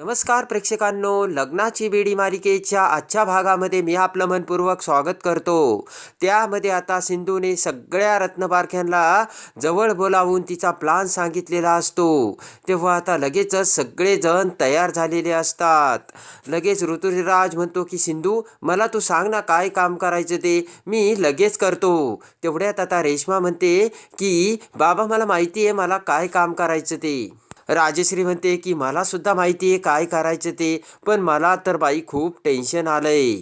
नमस्कार प्रेक्षकांनो लग्नाची बेडी मालिकेच्या आजच्या भागामध्ये मी आपलं मनपूर्वक स्वागत करतो. त्यामध्ये आता सिंधूने सगळ्या रत्नपारख्यांना जवळ बोलावून तिचा प्लान सांगितलेला असतो. तेव्हा आता लगेचच सगळेजण तयार झालेले असतात. लगेच ऋतुराज म्हणतो की सिंधू मला तू सांग ना काय काम करायचं ते? मी लगेच करतो. तेवढ्यात आता रेश्मा म्हणते की बाबा मला माहिती आहे मला काय काम करायचं ते? राजश्री म्हणते की मला सुद्धा माहिती आहे काय करायचं ते पण मला तर बाई खूप टेन्शन आलंय.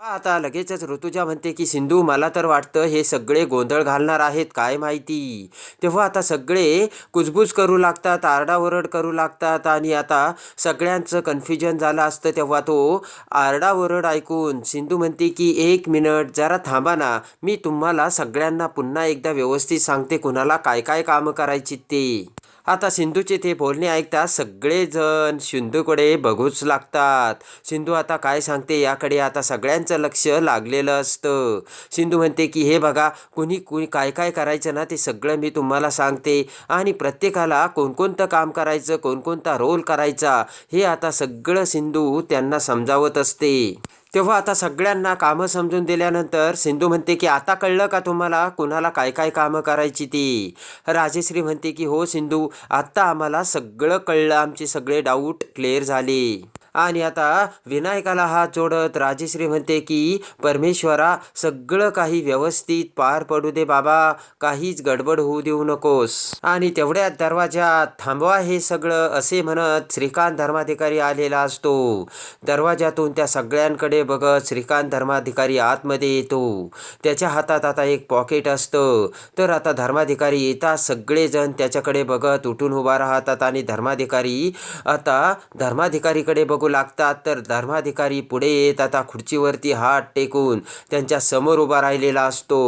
आता लगेचच ऋतुजा म्हणते की सिंधू मला तर वाटतं हे सगळे गोंधळ घालणार आहेत काय माहिती? तेव्हा आता सगळे कुजबूज करू लागतात आरडाओरड करू लागतात आणि आता सगळ्यांचं कन्फ्युजन झालं असतं तेव्हा तो आरडाओरड ऐकून सिंधू म्हणते की एक मिनिट जरा थांबा ना. मी तुम्हाला सगळ्यांना पुन्हा एकदा व्यवस्थित सांगते कुणाला काय काय कामं करायची ते. आता सिंधूचे ते बोलणे ऐकता सगळेजण सिंधूकडे बघूच लागतात. सिंधू आता काय सांगते याकडे आता सगळ्यांचं लक्ष लागलेलं असतं. सिंधू म्हणते की हे बघा कुणी कुणी काय काय करायचं ना ते सगळं मी तुम्हाला सांगते. आणि प्रत्येकाला कोणकोणतं काम करायचं कोणकोणता रोल करायचा हे आता सगळं सिंधू त्यांना समजावत असते. तेव्हा आता सगळ्यांना कामं समजून दिल्यानंतर सिंधू म्हणते की आता कळलं का तुम्हाला कुणाला काय काय कामं करायची ती? राजेश्री म्हणते की हो सिंधू आत्ता आम्हाला सगळं कळलं. आमचे सगळे डाऊट क्लिअर झाले. आणि आता विनायकाला हात जोडत राजेश्री म्हणते की परमेश्वरा सगळं काही व्यवस्थित पार पडू दे बाबा काहीच गडबड होऊ देऊ नकोस. आणि तेवढ्यात दरवाजात थांबवा हे सगळं असे म्हणत श्रीकांत धर्माधिकारी आलेला असतो. दरवाजातून त्या सगळ्यांकडे बघत श्रीकांत धर्माधिकारी आतमध्ये येतो. त्याच्या हातात आता एक पॉकेट असतं. तर आता धर्माधिकारी येतात सगळेजण त्याच्याकडे बघत उठून उभा राहतात आणि धर्माधिकारी आता धर्माधिकारीकडे बघू लागतात तर धर्माधिकारी पुढे येत आता खुर्चीवरती हात टेकून त्यांच्यासमोर उभा राहिलेला असतो.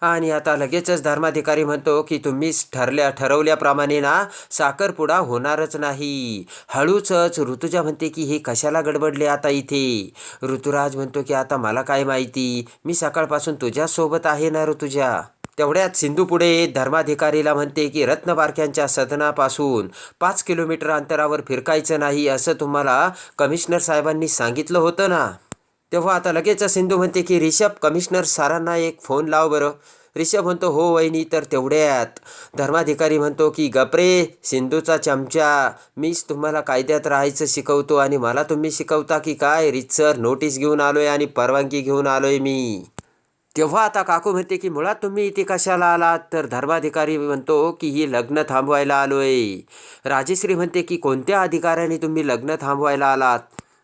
आणि आता लगेचच धर्माधिकारी म्हणतो की तुम्हीच ठरल्या ठरवल्याप्रमाणे ना साखरपुडा होणारच नाही. हळूचच ऋतुजा म्हणते की हे कशाला गडबडले आता इथे? ऋतुराज म्हणतो की आता मला काय माहिती? मी सकाळपासून तुझ्यासोबत आहे ना ऋतुजा? तेवढ्यात सिंधू पुढे धर्माधिकारीला म्हणते की रत्नबारख्यांच्या सदनापासून पाच किलोमीटर अंतरावर फिरकायचं नाही असं तुम्हाला कमिशनर साहेबांनी सांगितलं होतं ना? तेव्हा आता लगेच सिंधू म्हणते की रिषभ कमिशनर सरांना एक फोन लाव बरं. रिषभ म्हणतो हो वहिनी तर तेवढ्यात. धर्माधिकारी म्हणतो की गपरे सिंधूचा चमचा मीच तुम्हाला कायद्यात राहायचं शिकवतो आणि मला तुम्ही शिकवता की काय? रितसर नोटीस घेऊन आलोय आणि परवानगी घेऊन आलोय मी. तेव्हा आता काकू म्हणते की मुळात तुम्ही इथे कशाला आलात? तर धर्माधिकारी म्हणतो की ही लग्न थांबवायला आलोय. राजेश्री म्हणते की कोणत्या अधिकाऱ्याने तुम्ही लग्न थांबवायला आलात?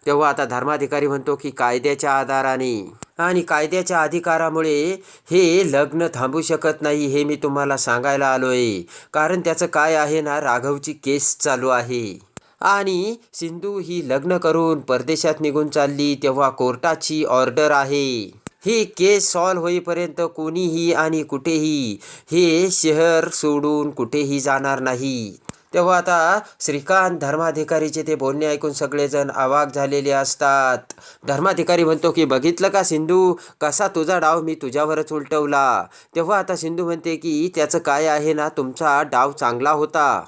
तेव्हा आता धर्माधिकारी म्हणतो की कायद्याच्या आधाराने. आणि कायद्याच्या अधिकारामुळे हे लग्न थांबू शकत नाही हे मी तुम्हाला सांगायला आलो आहे कारण त्याचं काय आहे ना राघवची केस चालू आहे. आणि सिंधू ही लग्न करून परदेशात निघून चालली तेव्हा कोर्टाची ऑर्डर आहे. ही केस सॉल्व होईपर्यंत कोणीही आणि कुठेही हे शहर सोडून कुठेही जाणार नाही. तेव्हा आता श्रीकांत धर्माधिकारीचे ते बोलणे ऐकून सगळेजण अवाक झालेले असतात. धर्माधिकारी म्हणतो की बघितलं का सिंधू? कसा तुझा डाव मी तुझ्यावरच उलटवला. तेव्हा आता सिंधू म्हणते की त्याचं काय आहे ना? तुमचा डाव चांगला होता.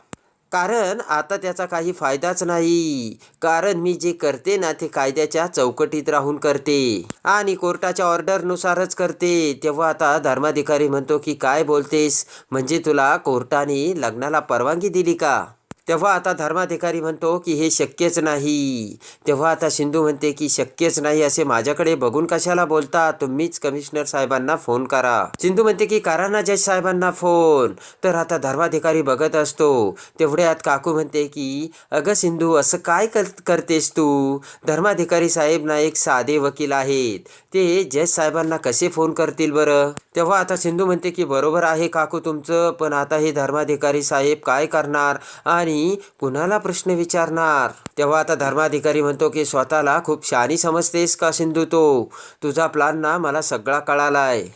कारण आता त्याचा काही फायदाच नाही. कारण मी जे करते ना ते कायद्याच्या चौकटीत राहून करते आणि कोर्टाच्या ऑर्डरनुसारच करते. तेव्हा आता धर्माधिकारी म्हणतो की काय बोलतेस? म्हणजे तुला कोर्टाने लग्नाला परवानगी दिली का? तेव्हा आता धर्माधिकारी म्हणतो की हे शक्यच नाही. तेव्हा आता सिंधू म्हणते की शक्यच नाही असे माझ्याकडे बघून कशाला बोलता? तुम्हीच कमिशनर साहेबांना फोन करा. सिंधू म्हणते की करा ना जज साहेबांना फोन तर आता धर्माधिकारी बघत असतो. तेवढ्यात काकू म्हणते की अगं सिंधू असं काय कर करतेस तू? धर्माधिकारी साहेब ना एक साधे वकील आहेत. ते जज साहेबांना कसे फोन करतील बरं? तेव्हा आता सिंधू म्हणते की बरोबर आहे काकू तुमचं पण आता हे धर्माधिकारी साहेब काय करणार? आणि कुणाला प्रश्न विचारणार? तेव्हा आता धर्माधिकारी म्हणतो की स्वतःला खूप शानी समजतेस का सिंधू तो? तुझा प्लान ना मला सगळा कळालाय.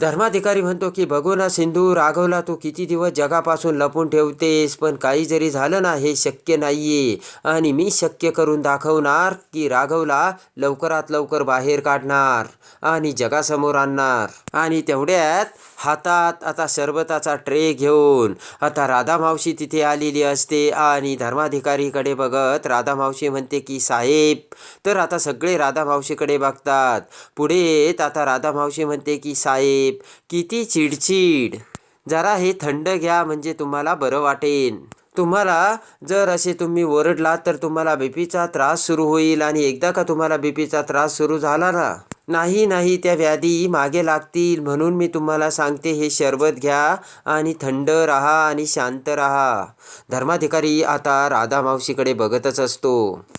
धर्माधिकारी म्हणतो की बघू ना सिंधू राघवला तू किती दिवस जगापासून लपून ठेवतेस पण काही जरी झालं ना हे शक्य नाहीये. आणि मी शक्य करून दाखवणार की राघवला लवकरात लवकर बाहेर काढणार आणि जगासमोर आणणार. आणि तेवढ्यात हातात आता सरबताचा ट्रे घेऊन आता राधा मावशी तिथे आलेली असते आणि धर्माधिकारीकडे बघत राधा मावशी म्हणते की साहेब तर आता सगळे राधा मावशीकडे बघतात. पुढे आता राधा मावशी म्हणते की साहेब किती चिडचिड. जरा हे थंड घ्या म्हणजे तुम्हाला बरं वाटेल तुम्हाला जर असे तुम्ही ओरडलात तर तुम्हाला बीपीचा त्रास सुरू होईल आणि एकदा का तुम्हाला बीपीचा त्रास सुरू झाला ना नाही नाही त्या व्याधी मागे लागतील. म्हणून मी तुम्हाला सांगते हे शरबत घ्या आणि थंड राहा आणि शांत राहा. धर्माधिकारी आता राधा मावशीकडे बघतच असतो.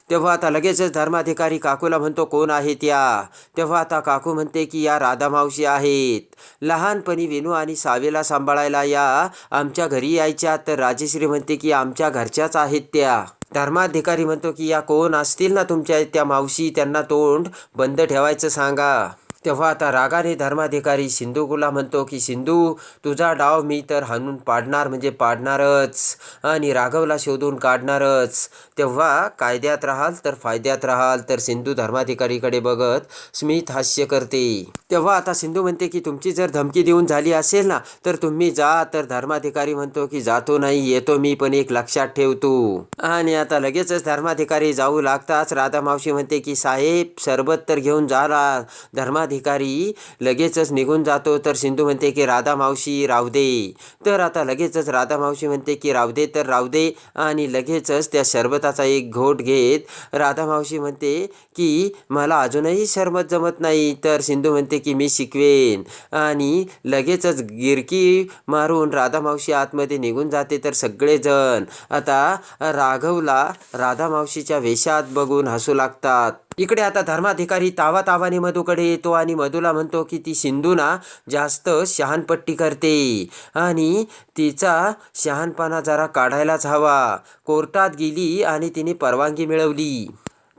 तेव्हा आता लगेचच धर्माधिकारी काकूला म्हणतो कोण आहेत त्या तेव्हा आता काकू म्हणते की या राधा मावशी आहेत. लहानपणी विनू आणि सावेला सांभाळायला या. आमच्या घरी यायच्या. तर राजेश्री म्हणते की आमच्या घरच्याच आहेत त्या. धर्माधिकारी म्हणतो की या कोण असतील ना तुमच्या त्या मावशी त्यांना तोंड बंद ठेवायचं सांगा. तेव्हा आता रागाने धर्माधिकारी सिंधूला म्हणतो की सिंधू तुझा डाव मी तर हाणून पाडणार म्हणजे पाडणारच आणि राघवला शोधून काढणारच. तेव्हा कायद्यात राहाल तर फायद्यात राहाल तर सिंधू धर्माधिकारीकडे बघत स्मित हास्य करते. तेव्हा आता सिंधू म्हणते की तुमची जर धमकी देऊन झाली असेल ना तर तुम्ही जा तर धर्माधिकारी म्हणतो की जातो नाही येतो मी पण एक लक्षात ठेवतो. आणि आता लगेचच धर्माधिकारी जाऊ लागताच राधा मावशी म्हणते की साहेब सरबत तर घेऊन जा धर्माधिकारी अधिकारी लगेचच निघून जातो. तर सिंधू म्हणते की राधा मावशी राहू दे. तर आता लगेचच राधा मावशी म्हणते की राहू दे तर राहू दे. आणि लगेचच त्या सरबताचा एक घोट घेत राधा मावशी म्हणते की मला अजूनही सरबत जमत नाही. तर सिंधू म्हणते की मी शिकवेन. आणि लगेचच गिरकी मारून राधा मावशी आतमध्ये निघून जाते तर सगळेजण आता राघवला राधा मावशीच्या वेशात बघून हसू लागतात. इकडे आता धर्माधिकारी तावा तावाने मधूकडे येतो आणि मधूला म्हणतो की ती सिंधू ना जास्त शहाणपट्टी करते. आणि तिचा शहाणपणा जरा काढायलाच हवा. कोर्टात गेली आणि तिने परवानगी मिळवली.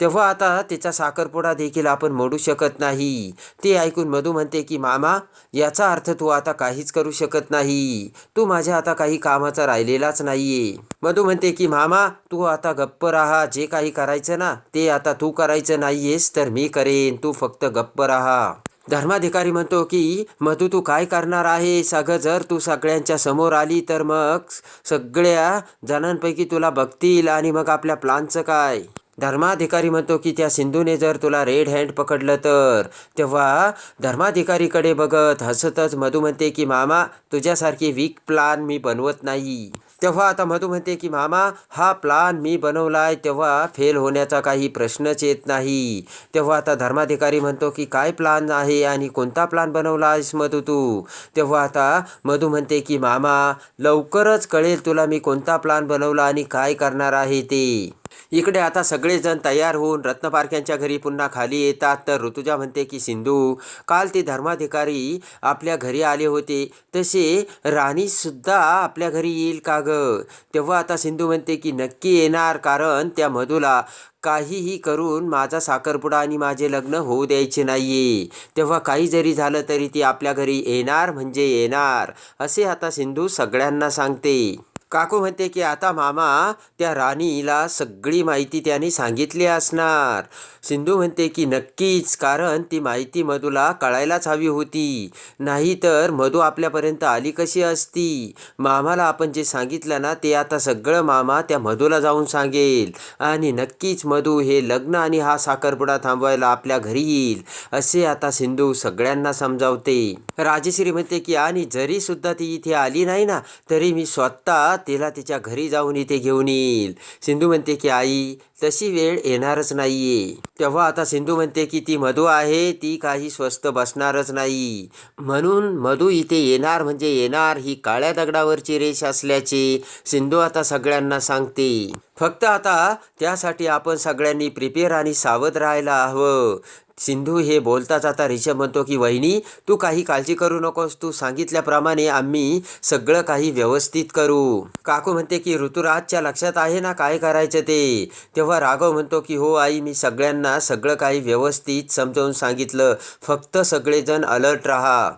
तेव्हा आता तिचा साखरपुडा देखील आपण मोडू शकत नाही. ते ऐकून मधू म्हणते की मामा याचा अर्थ तू आता काहीच करू शकत नाही. तू माझ्या आता काही कामाचा राहिलेलाच नाहीये. मधू म्हणते की मामा तू आता गप्प राहा. जे काही करायचं ना ते आता तू करायचं नाहीयेस तर मी करेन. तू फक्त गप्प राहा. धर्माधिकारी म्हणतो की मधू तू काय करणार आहे सगळं जर तू सगळ्यांच्या समोर आली तर मग सगळ्या जणांपैकी तुला बघतील आणि मग आपल्या प्लानचं काय? धर्माधिकारी म्हणतो की त्या सिंधूने जर तुला रेड हँड पकडलं तर. तेव्हा धर्माधिकारीकडे बघत हसतच मधू म्हणते की मामा तुझ्यासारखी वीक प्लान मी बनवत नाही. तेव्हा आता मधू म्हणते की मामा हा प्लान मी बनवलाय तेव्हा फेल होण्याचा काही प्रश्नच येत नाही. तेव्हा आता धर्माधिकारी म्हणतो की काय प्लान आहे आणि कोणता प्लान बनवला आहेस मधू तू? तेव्हा आता मधू म्हणते की मामा लवकरच कळेल तुला मी कोणता प्लान बनवला आणि काय करणार आहे ते. इकडे आता सगळेजण तयार होऊन रत्नपारख्यांच्या घरी पुन्हा खाली येतात. तर ऋतुजा म्हणते की सिंधू काल ते धर्माधिकारी आपल्या घरी आले होते. तसे राणीसुद्धा आपल्या घरी येईल का ग तेव्हा आता सिंधू म्हणते की नक्की येणार कारण त्या मधूला काहीही करून माझा साखरपुडा आणि माझे लग्न होऊ द्यायचे नाहीये. तेव्हा काही जरी झालं तरी ती आपल्या घरी येणार म्हणजे येणार असे आता सिंधू सगळ्यांना सांगते. काकू म्हणते की आता मामा त्या राणीला सगळी माहिती त्याने सांगितली असणार. सिंधू म्हणते की नक्कीच कारण ती माहिती मधूला कळायलाच हवी होती. नाहीतर मधू आपल्यापर्यंत आली कशी असती? मामाला आपण जे सांगितलं ना ते आता सगळं मामा त्या मधूला जाऊन सांगेल. आणि नक्कीच मधू हे लग्न आणि हा साखरपुडा थांबवायला आपल्या घरी येईल. असे आता सिंधू सगळ्यांना समजावते. राजेश्री म्हणते की आणि जरी सुद्धा ती इथे आली नाही ना तरी मी स्वतः तिला तिच्या घरी जाऊन इथे घेऊन येईल. सिंधू म्हणते की आई तशी वेळ येणारच नाहीये. तेव्हा आता सिंधू म्हणते की ती मधू आहे ती काही स्वस्त बसणारच नाही. म्हणून मधू इथे येणार म्हणजे येणार ही काळ्या दगडावरची रेष असल्याचे सिंधू आता सगळ्यांना सांगते. फक्त आता त्यासाठी आपण सगळ्यांनी प्रिपेअर आणि सावध राहायला हवं. सिंधू हे बोलताच आता रिषभ म्हणतो की वहिनी तू काही काळजी करू नकोस. तू सांगितल्याप्रमाणे आम्ही सगळं काही व्यवस्थित करू. काकू म्हणते की ऋतुराजच्या लक्षात आहे ना काय करायचं ते? तेव्हा राघव म्हणतो की हो आई मी सगळ्यांना सगळं काही व्यवस्थित समजावून सांगितलं. फक्त सगळेजण अलर्ट राहा.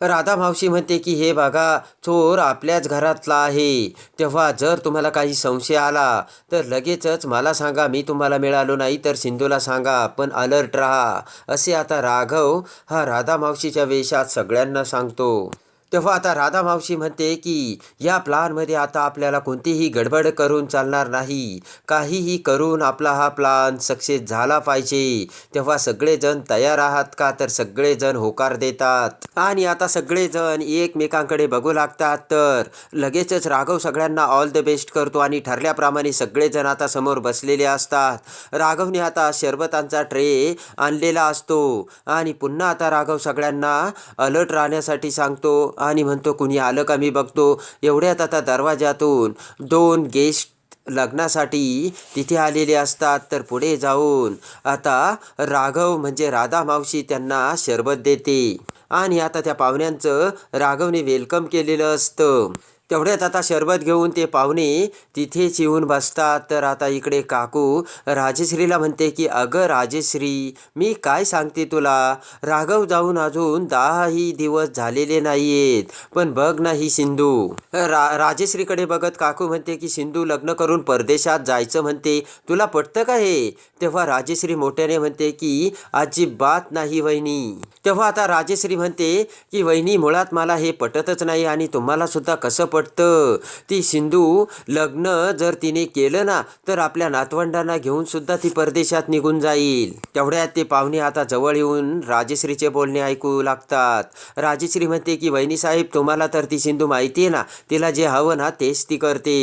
राधा मावशी म्हणते की हे बघा चोर आपल्याच घरातला आहे. तेव्हा जर तुम्हाला काही संशय आला तर लगेचच मला सांगा. मी तुम्हाला मिळालो नाही तर सिंधूला सांगा. पण अलर्ट राहा. असे आता राघव हा राधा मावशीच्या वेशात सगळ्यांना सांगतो. तेव्हा आता राधा मावशी म्हणते की या प्लानमध्ये आता आपल्याला कोणतीही गडबड करून चालणार नाही. काहीही करून आपला हा प्लान सक्सेस झाला पाहिजे. तेव्हा सगळेजण तयार आहात का? तर सगळेजण होकार देतात. आणि आता सगळेजण एकमेकांकडे बघू लागतात. तर लगेचच राघव सगळ्यांना ऑल द बेस्ट करतो आणि ठरल्याप्रमाणे सगळेजण आता समोर बसलेले असतात. राघवने आता शरबतांचा ट्रे आणलेला असतो. आणि पुन्हा आता राघव सगळ्यांना अलर्ट राहण्यासाठी सांगतो आणि म्हणतो कुणी आलं का मी बघतो? एवढ्यात आता दरवाजातून दोन गेस्ट लग्नासाठी तिथे आलेले असतात तर पुढे जाऊन आता राघव म्हणजे राधा मावशी त्यांना शरबत देते. आणि आता त्या पाहुण्यांचं राघवने वेलकम केलेलं असतं. तेवढ्यात आता शरबत घेऊन ते पाहुणे तिथेच येऊन बसतात. तर आता इकडे काकू राजश्रीला म्हणते की अगं राजश्री मी काय सांगते तुला? राघव जाऊन अजून दहाही दिवस झालेले नाही आहेत पण बघ ना ही सिंधू. रा राजश्रीकडे बघत काकू म्हणते की सिंधू लग्न करून परदेशात जायचं म्हणते. तुला पटतं का हे? तेव्हा राजश्री मोठ्याने म्हणते की अजिबात नाही वहिनी. तेव्हा आता राजेश्री म्हणते की वहिनी मुळात मला हे पटतच नाही आणि तुम्हाला सुद्धा कसं पटतं? ती सिंधू लग्न जर तिने केलं ना तर आपल्या नातवंडांना घेऊन सुद्धा ती परदेशात निघून जाईल. तेवढ्यात ते पाहुणे आता जवळ येऊन राजेश्रीचे बोलणे ऐकू लागतात. राजश्री म्हणते की वहिनी साहेब तुम्हाला तर ती सिंधू माहिती आहे ना तिला जे हवं ना तेच ती करते.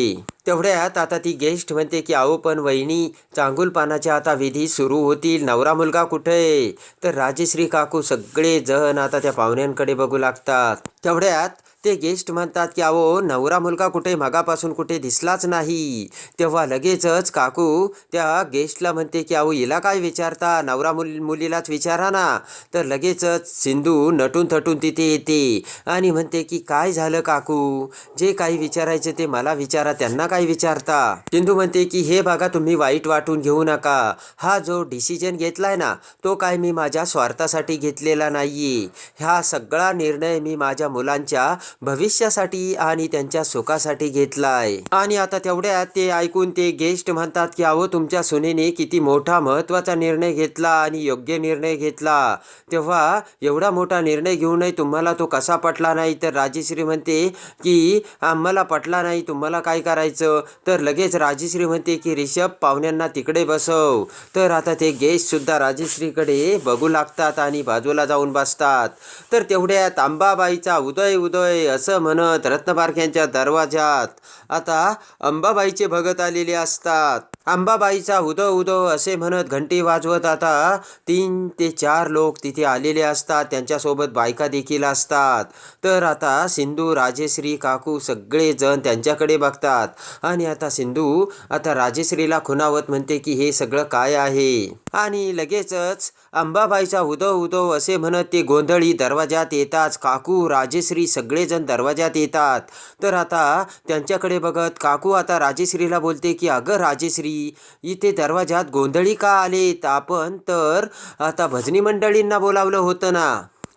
तेवढ्यात आता ती गेस्ट म्हणते की आहो पण वहिनी चांगुलपानाच्या आता विधी सुरू होतील. नवरा मुलगा कुठे तर राजश्री काकू सगळे जण आता त्या पाहुण्यांकडे बघू लागतात. तेवढ्यात ते गेस्ट म्हणतात की अहो नवरा मुलगा कुठे मगापासून कुठे दिसलाच नाही. तेव्हा लगेचच काकू त्या गेस्टला म्हणते की अहो हिला काय विचारता? नवरा मुल मुलीलाच विचारा ना. तर लगेचच सिंधू नटून थटून तिथे येते आणि म्हणते की काय झालं काकू? जे काही विचारायचे ते मला विचारा त्यांना काय विचारता? सिंधू म्हणते की हे बघा तुम्ही वाईट वाटून घेऊ नका. हा जो डिसिजन घेतलाय ना तो काय मी माझ्या स्वार्थासाठी घेतलेला नाहीये. हा सगळा निर्णय मी माझ्या मुलांच्या भविष्यासाठी आणि त्यांच्या सुखासाठी घेतलाय. आणि आता तेवढ्यात ते ऐकून ते गेस्ट म्हणतात की अहो तुमच्या सुनेने किती मोठा महत्त्वाचा निर्णय घेतला आणि योग्य निर्णय घेतला. तेव्हा एवढा मोठा निर्णय घेऊनही तुम्हाला तो कसा पटला नाही? तर राजेश्री म्हणते की आम्हाला पटला नाही. तुम्हाला काय करायचं? तर लगेच राजेश्री म्हणते की रिषभ पाहुण्यांना तिकडे बसव. तर आता ते गेस्ट सुद्धा राजेश्रीकडे बघू लागतात आणि बाजूला जाऊन बसतात. तर तेवढ्यात अंबाबाईचा उदय उदय. असं म्हणत रत्नपारख्यांच्या दरवाजात आता अंबाबाईचे भगत आलेले असतात. अंबाबाईचा उदो उदो असे म्हणत घंटी वाजवत आता तीन ते चार लोक तिथे आलेले असतात. त्यांच्यासोबत बायका देखील असतात. तर आता सिंधू राजेश्री काकू सगळेजण त्यांच्याकडे बघतात. आणि आता सिंधू आता राजेश्रीला खुनावत म्हणते की हे सगळं काय आहे? आणि लगेचच अंबाबाईचा उदो उदो असे म्हणत ते गोंधळी दरवाजात येताच काकू राजेश्री सगळेजण दरवाजात येतात. तर आता त्यांच्याकडे बघत काकू आता राजेश्रीला बोलते की अगं राजेश्री इथे दरवाजात गोंधळी का आलेत? आपण तर आता भजनी मंडळींना बोलावलं होतं ना.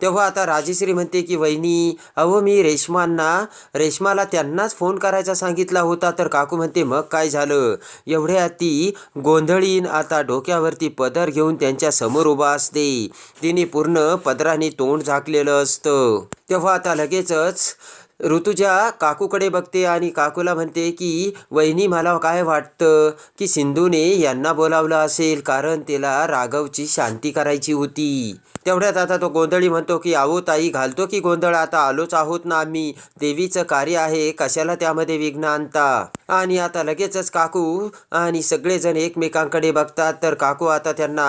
तेव्हा आता राजेश्री म्हणते की वहिनी अहो मी रेश्मांना रेश्माला त्यांनाच फोन करायचा सांगितला होता. तर काकू म्हणते मग काय झालं? एवढ्या ती गोंधळीन आता डोक्यावरती पदर घेऊन त्यांच्यासमोर उभा असते. तिने पूर्ण पदराने तोंड झाकलेलं असतं. तेव्हा आता लगेचच ऋतुजा काकूकडे बघते आणि काकूला म्हणते की वहिनी मला काय वाटतं की सिंधूने यांना बोलावलं असेल कारण तिला राघवची शांती करायची होती. तेवढ्यात आता तो गोंधळी म्हणतो की आहो ताई घालतो की गोंधळ? आता आलोच आहोत ना आम्ही. देवीचं कार्य आहे. कशाला त्यामध्ये विघ्न आणता? आणि आता लगेचच काकू आणि सगळेजण एकमेकांकडे बघतात. तर काकू आता त्यांना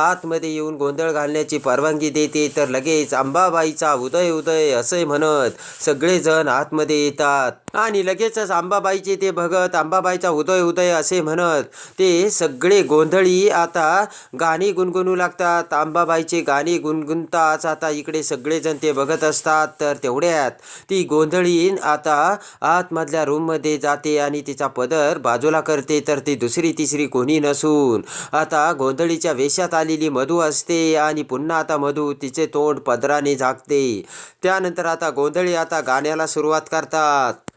आतमध्ये येऊन गोंधळ घालण्याची परवानगी देते. तर लगेच अंबाबाईचा उदय उदय असे म्हणत सगळेजण आतमध्ये येतात. आणि लगेचच अंबाबाईचे ते भगत अंबाबाईचा उदय उदय असे म्हणत ते सगळे गोंधळी आता गाणी गुणगुणू लागतात. अंबाबाईचे गाणी गुणगुणताच आता इकडे सगळेजण ते बघत असतात. तर तेवढ्यात ती गोंधळी आता आतमधल्या रूममध्ये जाते आणि तिचा पदर बाजूला करते तर ती दुसरी तिसरी कोणी नसून. आता गोंधळीच्या वेशात आलेली मधू असते आणि पुन्हा आता मधू तिचे तोंड पदराने झाकते. त्यानंतर आता गोंधळी आता गाण्याला सुरुवात करतात.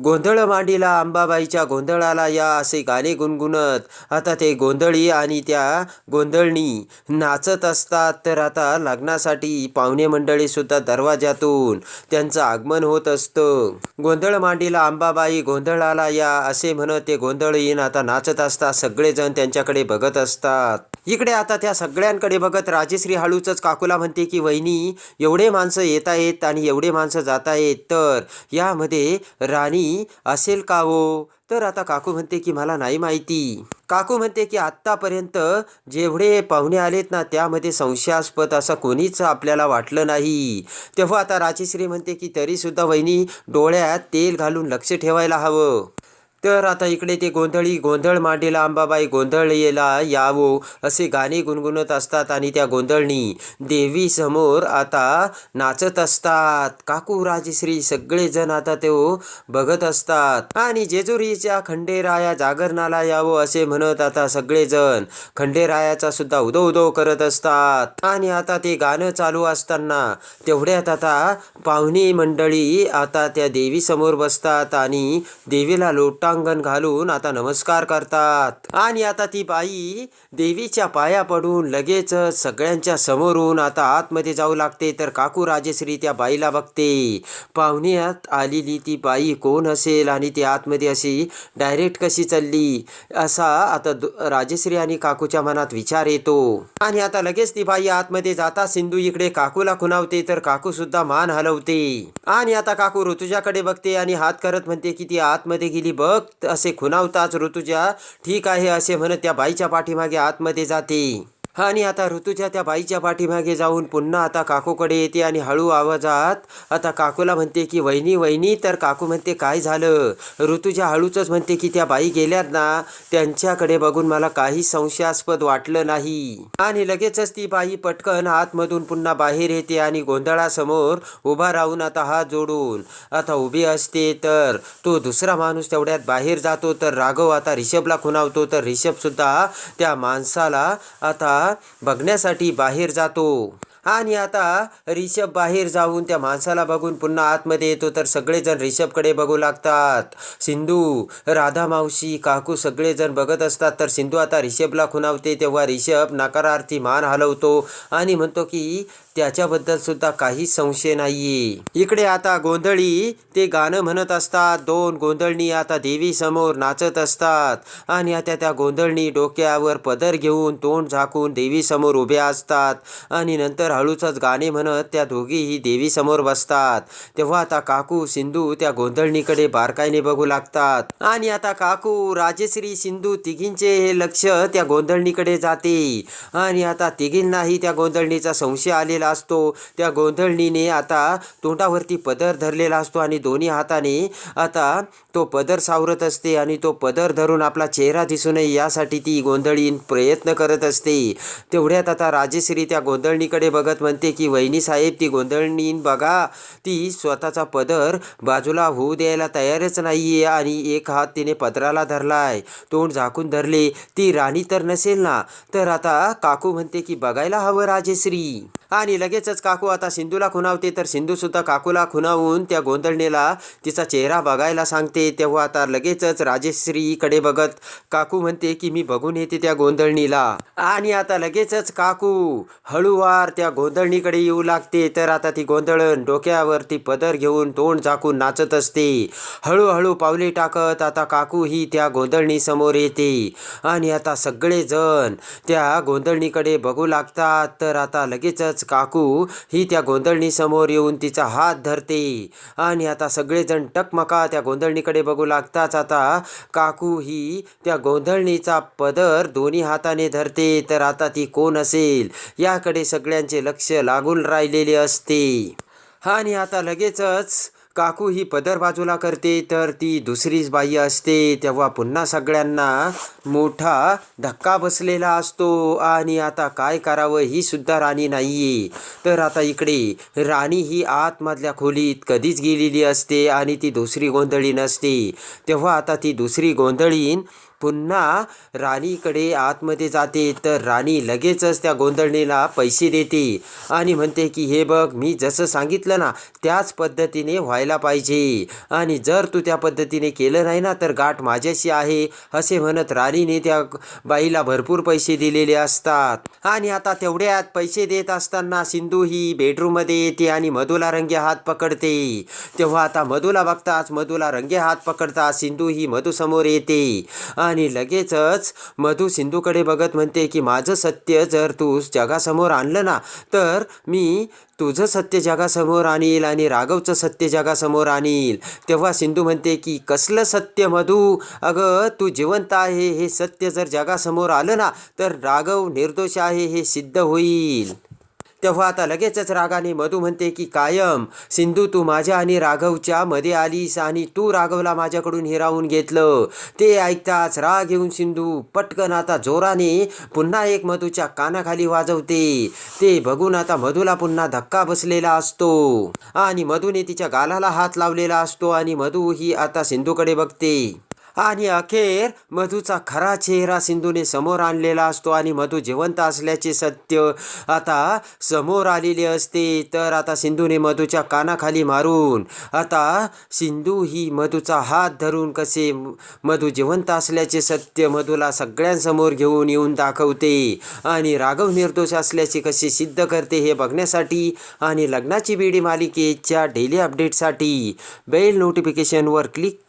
गोंधळ मांडीला अंबाबाईच्या गोंधळाला या असे गाणे गुणगुणत. आता ते गोंधळी आणि त्या गोंधळणी नाचत असतात. तर आता लग्नासाठी पाहुणे मंडळीसुद्धा दरवाजातून त्यांचं आगमन होत असतं. गोंधळ मांडीला अंबाबाई गोंधळाला या असे म्हणत ते गोंधळीन आता नाचत असतात. सगळेजण त्यांच्याकडे बघत असतात. इकडे आता त्या सगळ्यांकडे बघत राजेश्री हळूच काकूला म्हणते की वहिनी एवढे माणसं येत आहेत आणि एवढे माणसं जात आहेत तर यामध्ये राणी असेल का हो? तर आता काकू म्हणते की मला नाही माहिती. काकू म्हणते की आत्तापर्यंत जेवढे पाहुणे आलेत ना त्यामध्ये संशयास्पद असं कोणीच आपल्याला वाटलं नाही. तेव्हा आता राजेश्री म्हणते की तरीसुद्धा वहिनी डोळ्यात तेल घालून लक्ष ठेवायला हवं. तर आता इकडे ते गोंधळी गोंधळ मांडीला अंबाबाई गोंधळीला यावो असे गाणे गुणगुणत असतात आणि त्या गोंधळणी देवी समोर आता नाचत असतात. काकू राजश्री सगळेजण आता ते बघत असतात. आणि जेजुरीच्या खंडेराया जागरणाला यावो असे म्हणत आता सगळेजण खंडेरायाचा सुद्धा उदो उदो करत असतात. आणि आता ते गाणं चालू असताना तेवढ्यात आता पाहुणी मंडळी आता त्या देवी समोर बसतात आणि देवीला लोटा साष्टांगण घालून आता नमस्कार करतात. आणि आता ती बाई देवीच्या पाया पडून लगेच सगळ्यांच्या समोरून आता आतमध्ये जाऊ लागते. तर काकू राजेश्री त्या बाईला बघते. पाहुण्यात आलेली ती बाई कोण असेल आणि ती आतमध्ये अशी डायरेक्ट कशी चालली? असा आता राजेश्री आणि काकूच्या मनात विचार येतो. आणि आता लगेच ती बाई आतमध्ये जाता सिंधू इकडे काकूला खुणावते. तर काकू सुद्धा मान हलवते. आणि आता काकू ऋतुजाकडे बघते आणि हात करत म्हणते की ती आतमध्ये गेली बघ. असे खुणावताच ऋतुजा ठीक आहे असे म्हणत त्या बाईच्या पाठीमागे आतमध्ये जाते. आणि आता ऋतूच्या त्या बाईच्या पाठीमागे जाऊन पुन्हा आता काकूकडे येते आणि हळू आवाजात आता काकूला म्हणते की वहिनी वहिनी तर काकू म्हणते काय झालं? ऋतूच्या हळूचच म्हणते की त्या बाई गेल्यात ना त्यांच्याकडे बघून मला काही संशयास्पद वाटलं नाही. आणि लगेचच ती बाई पटकन आतमधून पुन्हा बाहेर येते आणि गोंधळासमोर उभा राहून आता हात जोडून आता उभी असते तर तो दुसरा माणूस तेवढ्यात बाहेर जातो तर राघव आता रिषभला खुणावतो तर रिषभ सुद्धा त्या माणसाला आता बघण्यासाठी बाहेर जातो. आणि आता रिषभ बाहेर जाऊन त्या माणसाला बघून पुन्हा आतमध्ये येतो तर सगळेजण रिषभकडे बघू लागतात. सिंधू राधा मावशी काकू सगळेजण बघत असतात तर सिंधू आता रिषभला खुणावते तेव्हा रिषभ नकारार्थी मान हलवतो आणि म्हणतो की त्याच्याबद्दल सुद्धा काही संशय नाही इकडे आता गोंधळी ते गाणं म्हणत असतात. दोन गोंधळणी आता देवी समोर नाचत असतात. आणि आता त्या गोंधळणी डोक्यावर पदर घेऊन तोंड झाकून देवी समोर उभ्या असतात. आणि नंतर हळूच गाणे म्हणत त्या दोघीही देवीसमोर बसतात. तेव्हा आता काकू सिंधू त्या गोंधळणीकडे बारकाईने बघू लागतात. आणि आता काकू राजेश्री सिंधू तिघींचे हे लक्ष त्या गोंधळणीकडे जाते. आणि आता तिघींनाही त्या गोंधळणीचा संशय आलेला असतो. त्या गोंधळणीने आता तोंडावरती पदर धरलेला असतो आणि दोन्ही हाताने आता तो पदर सावरत असते आणि तो पदर धरून आपला चेहरा दिसू नये यासाठी ती गोंधळी प्रयत्न करत असते. तेवढ्यात आता राजेश्री त्या गोंधळणीकडे बघ बघत म्हणते की वहिनी साहेब ती गोंधळणी बघा. ती स्वतःचा पदर बाजूला होऊ द्यायला तयारच नाहीये आणि एक हात तिने पदराला धरलाय. तोंड झाकून धरले. ती राणी तर नसेल ना. तर आता काकू म्हणते की बघायला हवं राजेश्री. आणि लगेचच काकू आता सिंधूला खुणावते. तर सिंधूसुद्धा काकूला खुणावून त्या गोंधळणीला तिचा चेहरा बघायला सांगते. तेव्हा आता लगेचच राजेश्रीकडे बघत काकू म्हणते की मी बघून येते त्या गोंधळणीला. आणि आता लगेचच काकू हळूवार त्या गोंधळणीकडे येऊ लागते. तर आता ती गोंधळण डोक्यावरती पदर घेऊन तोंड झाकून नाचत असते. हळूहळू पावले टाकत आता काकू ही त्या गोंधळणी समोर येते. आणि आता सगळेजण त्या गोंधळणीकडे बघू लागतात. तर आता लगेचच काकू ही त्या गोंधळणीसमोर येऊन तिचा हात धरते. आणि आता सगळेजण टकमका त्या गोंधळणीकडे बघू लागताच. आता काकू ही त्या गोंधळणीचा पदर दोन्ही हाताने धरते तर आता ती कोण असेल? याकडे सगळ्यांचे लक्ष लागून राहिलेले असते. आणि आता लगेचच काकू ही पदर बाजूला करते तर ती दुसरीच बाई असते. तेव्हा पुन्हा सगळ्यांना मोठा धक्का बसलेला असतो. आणि आता काय करावं ही सुद्धा राणी नाही तर आता इकडे राणी ही आतमधल्या खोलीत कधीच गेलेली असते आणि ती दुसरी गोंधळी नसते. तेव्हा आता ती दुसरी गोंधळीन पुन्हा राणीकडे आतमध्ये जाते. तर राणी लगेचच त्या गोंधळणीला पैसे देते आणि म्हणते की हे बघ मी जसं सांगितलं ना त्याच पद्धतीने व्हायला पाहिजे. आणि जर तू त्या पद्धतीने केलं नाही ना तर गाठ माझ्याशी आहे असे म्हणत राणीने त्या बाईला भरपूर पैसे दिलेले असतात. आणि आता तेवढ्यात पैसे देत असताना सिंधू ही बेडरूममध्ये येते आणि मधुला रंगे हात पकडते. तेव्हा आता मधुला बघताच मधुला रंगे हात पकडता सिंधू ही मधूसमोर येते. आणि लगेचच मधू सिंधूकडे बघत म्हणते की माझं सत्य जर तू जगासमोर आणलं ना तर मी तुझं सत्य जगासमोर आणील आणि राघवचं सत्य जगासमोर आणील. तेव्हा सिंधू म्हणते की कसलं सत्य मधू? अगं तू जिवंत आहे हे सत्य जर जगासमोर आलं ना तर राघव निर्दोष आहे हे सिद्ध होईल. तेव्हा आता लगेचच रागाने मधू म्हणते की कायम सिंधू तू माझ्या आणि राघवच्या मध्ये आलीस आणि तू राघवला माझ्याकडून हिरावून घेतलं. ते ऐकताच राग येऊन सिंधू पटकन आता जोराने पुन्हा एक मधूच्या कानाखाली वाजवते. ते बघून आता मधूला पुन्हा धक्का बसलेला असतो आणि मधूने तिच्या गालाला हात लावलेला असतो आणि मधू ही आता सिंधूकडे बघते. आणि अखेर मधूचा खरा चेहरा सिंधूने समोर आणलेला असतो आणि मधू जिवंत असल्याचे सत्य आता समोर आलेले असते. तर आता सिंधूने मधूच्या कानाखाली मारून आता सिंधू ही मधूचा हात धरून कसे मधू जिवंत असल्याचे सत्य मधूला सगळ्यांसमोर घेऊन येऊन दाखवते आणि राघव निर्दोष असल्याचे कसे सिद्ध करते हे बघण्यासाठी आणि लग्नाची बेडी मालिकेच्या डेली अपडेटसाठी बेल नोटिफिकेशनवर क्लिक